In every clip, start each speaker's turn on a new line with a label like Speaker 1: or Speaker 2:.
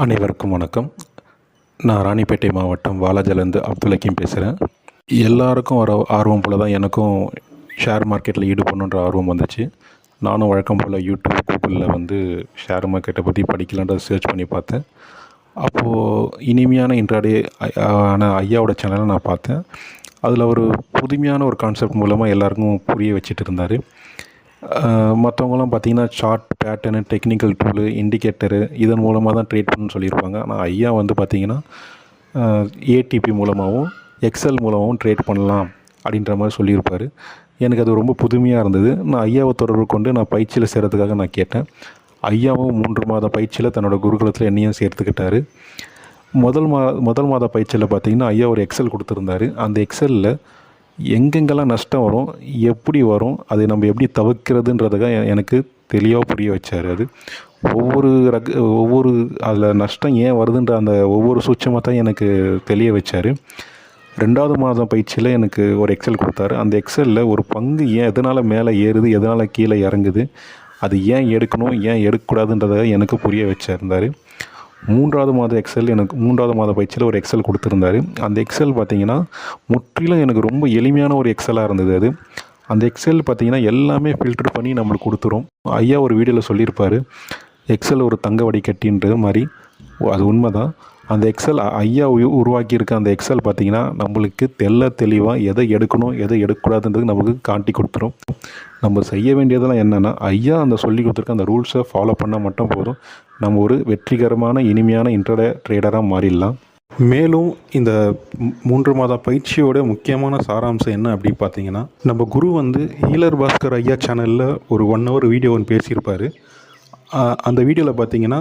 Speaker 1: அனைவருக்கும் வணக்கம். நான் ராணிப்பேட்டை மாவட்டம் வாலாஜலேருந்து அப்துல் பேசுகிறேன் எல்லாருக்கும் வர ஆர்வம் போல் தான் எனக்கும் ஷேர் மார்க்கெட்டில் ஈடுபடணுன்ற ஆர்வம் வந்துச்சு. நானும் வழக்கம் போல் யூடியூப் கூகுளில் வந்து ஷேர் மார்க்கெட்டை பற்றி படிக்கலான்றதை சர்ச் பண்ணி பார்த்தேன். அப்போது இனிமையான இன்றாடே ஆன ஐயாவோட சேனலை நான் பார்த்தேன். அதில் ஒரு புதுமையான ஒரு கான்செப்ட் மூலமாக எல்லாருக்கும் புரிய வச்சுட்டு இருந்தார். மற்றவங்களாம் பார்த்தீங்கன்னா chart pattern technical tool indicator இதன் மூலமாக தான் ட்ரேட் பண்ணணும்னு சொல்லியிருப்பாங்க ஆனால் ஐயா வந்து பார்த்தீங்கன்னா ஏடிபி மூலமாகவும் எக்ஸல் மூலமாகவும் ட்ரேட் பண்ணலாம் அப்படின்ற மாதிரி சொல்லியிருப்பார். எனக்கு அது ரொம்ப புதுமையாக இருந்தது. நான் ஐயாவை தொடர்பு கொண்டு நான் பயிற்சியில் சேர்கிறதுக்காக நான் கேட்டேன். ஐயாவும் மூன்று மாத பயிற்சியில் தன்னோட குருகுலத்தில் என்னையும் சேர்த்துக்கிட்டார். முதல் மா முதல் மாத பயிற்சியில் பார்த்தீங்கன்னா ஐயா ஒரு எக்ஸல் கொடுத்துருந்தாரு. அந்த எக்ஸலில் எங்கெங்கெல்லாம் நஷ்டம் வரும் எப்படி வரும் அதை நம்ம எப்படி தவிர்க்கிறதுன்றதுக்காக எனக்கு தெளிவாக புரிய வச்சார். அது ஒவ்வொரு ரக ஒவ்வொரு அதில் நஷ்டம் ஏன் வருதுன்ற அந்த ஒவ்வொரு சூட்சமாக தான் எனக்கு தெளிய வச்சார். ரெண்டாவது மாதம் பயிற்சியில் எனக்கு ஒரு எக்ஸல் கொடுத்தாரு. அந்த எக்ஸலில் ஒரு பங்கு ஏன் எதனால் மேலே ஏறுது எதனால் கீழே இறங்குது அது ஏன் எடுக்கணும் ஏன் எடுக்கக்கூடாதுன்றதை எனக்கு புரிய வச்சிருந்தார். மூன்றாவது மாத எக்ஸல் எனக்கு மூன்றாவது மாத பயிற்சியில் ஒரு எக்ஸல் கொடுத்துருந்தாரு. அந்த எக்ஸல் பார்த்தீங்கன்னா முற்றிலும் எனக்கு ரொம்ப எளிமையான ஒரு எக்ஸலாக இருந்தது அது. அந்த எக்ஸல் பார்த்தீங்கன்னா எல்லாமே ஃபில்டர் பண்ணி நம்மளுக்கு கொடுத்துரும். ஐயா ஒரு வீடியோவில் சொல்லியிருப்பார் எக்ஸல் ஒரு தங்க வடிகட்டின்றது மாதிரி அது உண்மை தான் அந்த எக்ஸல் ஐயா உ- உருவாக்கியிருக்க அந்த எக்ஸல் பார்த்தீங்கன்னா நம்மளுக்கு தெல்ல தெளிவாக எதை எடுக்கணும் எதை எடுக்கக்கூடாதுன்றது நமக்கு காட்டி கொடுத்துரும். நம்ம செய்ய வேண்டியதெல்லாம் என்னென்னா ஐயா அந்த சொல்லி கொடுத்துருக்க அந்த ரூல்ஸை ஃபாலோ பண்ணால் மட்டும் போதும். நம்ம ஒரு வெற்றிகரமான இனிமையான இன்டர்டே ட்ரேடராக மாறிடலாம். மேலும் இந்த மூன்று மாத பயிற்சியோட முக்கியமான சாராம்சம் என்ன அப்படின்னு பார்த்தீங்கன்னா நம்ம குரு வந்து ஹீலர் பாஸ்கர் ஐயா சேனலில் ஒரு ஒன் ஹவர் வீடியோ ஒன்று பேசியிருப்பார். அந்த வீடியோவில் பார்த்தீங்கன்னா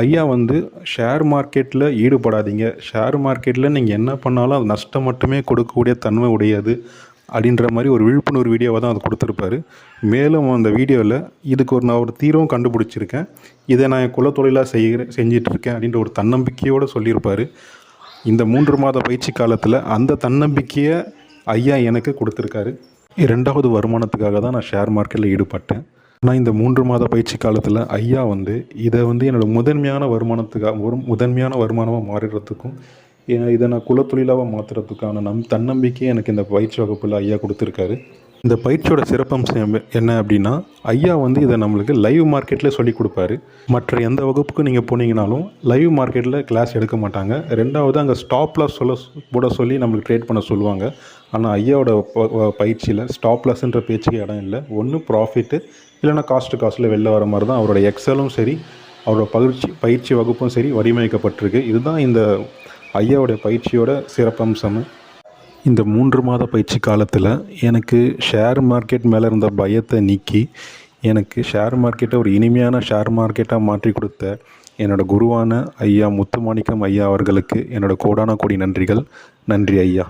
Speaker 1: ஐயா வந்து ஷேர் மார்க்கெட்டில் ஈடுபடாதீங்க. ஷேர் மார்க்கெட்டில் நீங்கள் என்ன பண்ணாலும் அது நஷ்டம் மட்டுமே கொடுக்கக்கூடிய தன்மை உடையது அப்படின்ற மாதிரி ஒரு விழிப்புணர்வு வீடியோவை தான் அது கொடுத்துருப்பாரு. மேலும் அந்த வீடியோவில் இதுக்கு ஒரு நான் ஒரு தீர்வும் கண்டுபிடிச்சிருக்கேன். இதை நான் என் குலத்தொழிலாக செய்கிறேன் செஞ்சிட்ருக்கேன் அப்படின்ற ஒரு தன்னம்பிக்கையோடு சொல்லியிருப்பார். இந்த மூன்று மாத பயிற்சி காலத்தில் அந்த தன்னம்பிக்கையை ஐயா எனக்கு கொடுத்துருக்காரு. இரண்டாவது வருமானத்துக்காக தான் நான் ஷேர் மார்க்கெட்டில் ஈடுபட்டேன். நான் இந்த மூன்று மாத பயிற்சி காலத்தில் ஐயா வந்து இதை வந்து என்னோட முதன்மையான வருமானத்துக்காக ஒரு முதன்மையான வருமானமாக மாறிடுறதுக்கும் இதை நான் குலத்தொழிலாக மாற்றுறதுக்கான நம் தன்னம்பிக்கையை எனக்கு இந்த பயிற்சி வகுப்பில் ஐயா கொடுத்துருக்காரு. இந்த பயிற்சியோட சிறப்பம்சம் என்ன அப்படின்னா ஐயா வந்து இதை நம்மளுக்கு லைவ் மார்க்கெட்டில் சொல்லிக் கொடுப்பாரு. மற்ற எந்த வகுப்புக்கும் நீங்கள் போனீங்கனாலும் லைவ் மார்க்கெட்டில் கிளாஸ் எடுக்க மாட்டாங்க. ரெண்டாவது அங்கே ஸ்டாப்லாஸ் சொல்ல போட சொல்லி நம்மளுக்கு ட்ரேட் பண்ண சொல்லுவாங்க. ஆனால் ஐயாவோட பயிற்சியில் ஸ்டாப்லாஸ்ன்ற பேச்சுக்கு இடம் இல்லை. ஒன்று ப்ராஃபிட்டு இல்லைனா காஸ்ட்டு காஸ்ட்டில் வெளில வர மாதிரி தான் அவரோட எக்ஸலும் சரி அவரோட பயிற்சி பயிற்சி வகுப்பும் சரி வடிவமைக்கப்பட்டிருக்கு. இதுதான் இந்த ஐயாவோட பயிற்சியோட சிறப்பம்சம். இந்த மூன்று மாத பயிற்சி காலத்தில் எனக்கு ஷேர் மார்க்கெட் மேலே இருந்த பயத்தை நீக்கி எனக்கு ஷேர் மார்க்கெட்டை ஒரு இனிமையான ஷேர் மார்க்கெட்டாக மாற்றி கொடுத்த என்னோட குருவான ஐயா முத்துமாணிக்கம் ஐயா அவர்களுக்கு என்னோட கோடான கோடி நன்றிகள். நன்றி ஐயா.